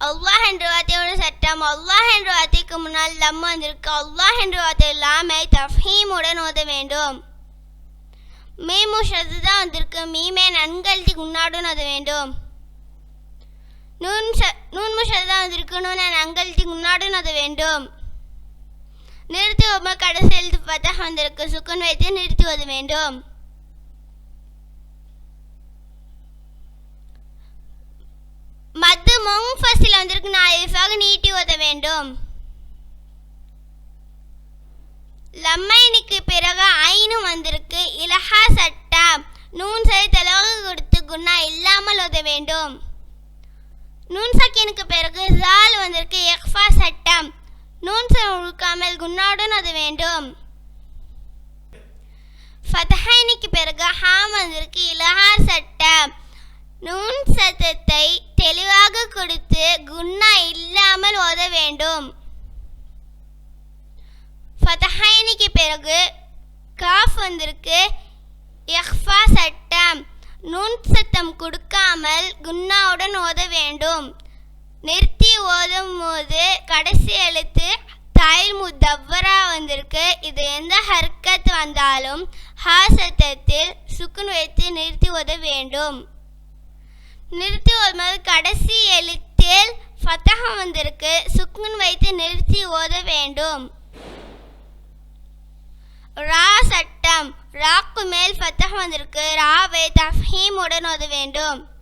அல்லாஹ் என்ற வார்த்தையோட சட்டம். அல்லாஹ் என்ற வார்த்தைக்கு முன்னால் லம் வந்திருக்கு. அல்லாஹ் என்ற வார்த்தை லாமை தஃஹீமுடன் ஓத வேண்டும். மீமு ஷது தான் வந்திருக்கு. மீமே நன்கழுதி முன்னாடும் ஓத வேண்டும். நூன் ஷ- நூன் முஷது தான் வந்திருக்கு. நூனை நன்கழுதி முன்னாடும் ஓத வேண்டும். நிறுத்தி ஒப்ப கடைசி எழுத்து பார்த்தா வந்திருக்கு. சுக்குன் வைத்து நிறுத்தி ஓத வேண்டும். மத்து முங்ஃபஸில் வந்திருக்கு நான் நாலிஃபாக நீட்டி ஓத வேண்டும்? லம்மைனுக்கு பிறகு ஐனும் வந்திருக்கு. இலஹா சட்டா நூன் சரி தெளிவாக கொடுத்து குணா இல்லாமல் ஓத வேண்டும். நூன் சக்கியனுக்கு பிறகு ஜால் வந்திருக்கு எஃபா சட்டம் நூன் உழுக்காமல் முழுக்காமல் குன்னாவுடன் ஓத வேண்டும். ஃபதஹைனுக்கு பிறகு ஹாம் வந்திருக்கு இலஹார் சட்டம் நூன் சத்தத்தை தெளிவாக கொடுத்து குன்னா இல்லாமல் ஓத வேண்டும் ஃபதஹைனிக்கு பிறகு காஃப் வந்திருக்கு இஹ்ஃபா சட்டம் நூன் சத்தம் கொடுக்காமல் குன்னாவுடன் ஓத வேண்டும். நிறுத்தி ஓதும் போது கடைசி எழுத்து தாயில் முத்தவ்வரா வந்திருக்கு. இது எந்த ஹர்க்கத் வந்தாலும் ஹா சத்தத்தில் சுக்குன் வைத்து நிறுத்தி ஓத வேண்டும். நிறுத்தி ஓதும்போது கடைசி எழுத்தில் ஃபத்தகம் வந்திருக்கு. சுக்குன் வைத்து நிறுத்தி ஓத வேண்டும். ரா சட்டம் ராக்கு மேல் ஃபத்தகம் வந்திருக்கு. ராவை தஃஹீமுடன் ஓத வேண்டும்.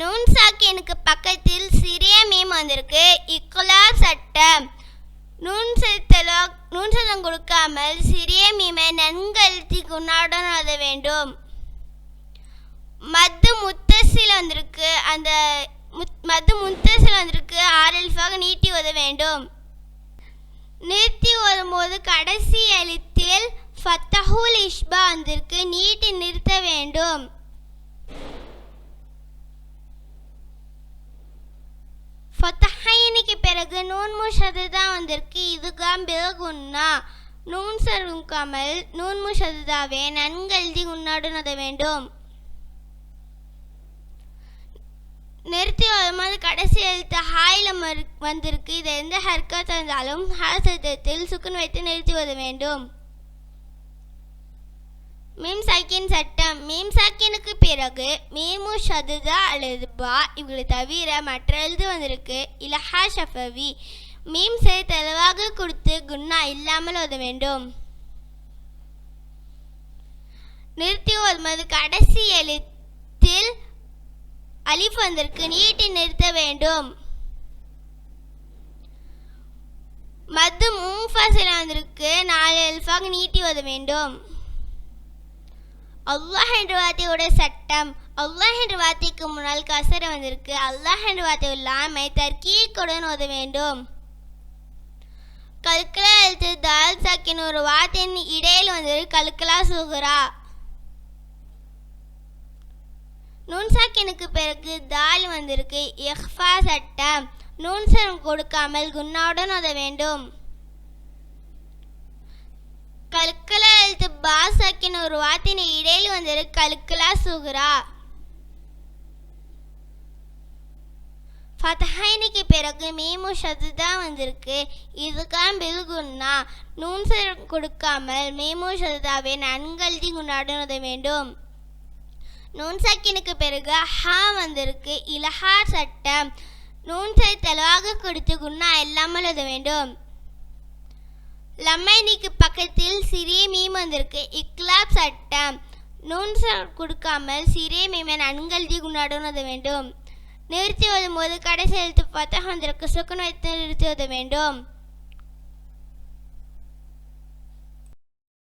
நுண்சாக்கினுக்கு பக்கத்தில் சிறிய மீம் வந்திருக்கு. இக்குலா சட்டம் நூன் செலுத்தலோ நூன் சத்தம் கொடுக்காமல் சிறிய மீமை நன்கழுத்தி குண்டாடன் அத வேண்டும். மது முத்தசில் வந்திருக்கு. அந்த முத்- முத்தசில் வந்திருக்கு. ஆரல்ஃபாக நீட்டி உத வேண்டும். நிறுத்தி ஓதும்போது கடைசி எழுத்தில் ஃபத்தஹுல் இஷ்பா வந்திருக்கு. நீட்டி நிறுத்த வேண்டும் ஃபத்தஹைனுக்கு பிறகு நூன் முஷது தான் வந்திருக்கு இதுதான் பிறகுன்னா நூன் சருக்காமல் நூன் நன்கெழுதி உண்டாடும் உன்னாடுனத வேண்டும். நிறுத்தி வரும்போது கடைசி எழுத்து ஹாயில் மறு வந்திருக்கு. இது எந்த ஹர்க்கத் இருந்தாலும் ஹாசத்தில் சுக்குன் வைத்து நிறுத்தி வர வேண்டும். மீம்சாக்கின் சட்டம். மீம்சாக்கினுக்கு பிறகு மீமு ஷதுதா அல்லது பா இவங்களை தவிர மற்ற எழுது வந்திருக்கு. இலஹா ஷஃபவி. மீம்ஸை தெளிவாக கொடுத்து குன்னா இல்லாமல் ஓத வேண்டும். நிறுத்தி ஓதுமது கடைசி எழுத்தில் அலிஃப் வந்திருக்கு. நீட்டி நிறுத்த வேண்டும். மத்து மூஃபாசில் வந்திருக்கு. நாலு எல்ஃபாக நீட்டி ஓத வேண்டும். அல்லாஹ் என்ற வார்த்தையோட சட்டம் அல்லாஹ் என்ற வார்த்தைக்கு முன்னால் கசர வந்திருக்கு. அல்லாஹ் என்ற வார்த்தை இல்லாமை தர்க்கீக்குடன் ஓத வேண்டும். கல்கலா எழுத்து தால் சாக்கின் ஒரு வார்த்தையின் இடையில் வந்திருக்கு கல்கலா சுகுரா. நூன் சாக்கினுக்கு பிறகு தால் வந்திருக்கு. இஹ்ஃபா சட்டம். நூன் சரம் கொடுக்காமல் குன்னாவுடன் ஓத வேண்டும். கல்கலா எழுத்து பாசாக்கின் ஒரு வார்த்தையின் இடையில் வந்திருக்கு கல்கலா சுகுரா ஃபதஹைனிக்கு பிறகு மீமு ஷதுதா வந்திருக்கு. இதுதான் பில்குன்னா நூன் கொடுக்காமல் மீமு ஷதுதாவை நன்கழுதி கொண்டாடுவத வேண்டும். நூன் சக்கினுக்கு பிறகு ஹா வந்திருக்கு. இலஹா சட்டம். நூன் சை தெளிவாக கொடுத்து குன்னா இல்லாமல் எழுத வேண்டும். லம்மைனிக்கு பக்கத்தில் சிறிய மீம் வந்திருக்கு. இக்லாப் சட்டம். நூன் கொடுக்காமல் சிறிய மீமை நன்கழுதி குன்னாடுன்னு வேண்டும். நிறுத்தி ஓதும் போது கடைசி எழுத்து பார்த்தா வந்திருக்கு. சுக்கன் வைத்து நிறுத்தி ஓத வேண்டும்.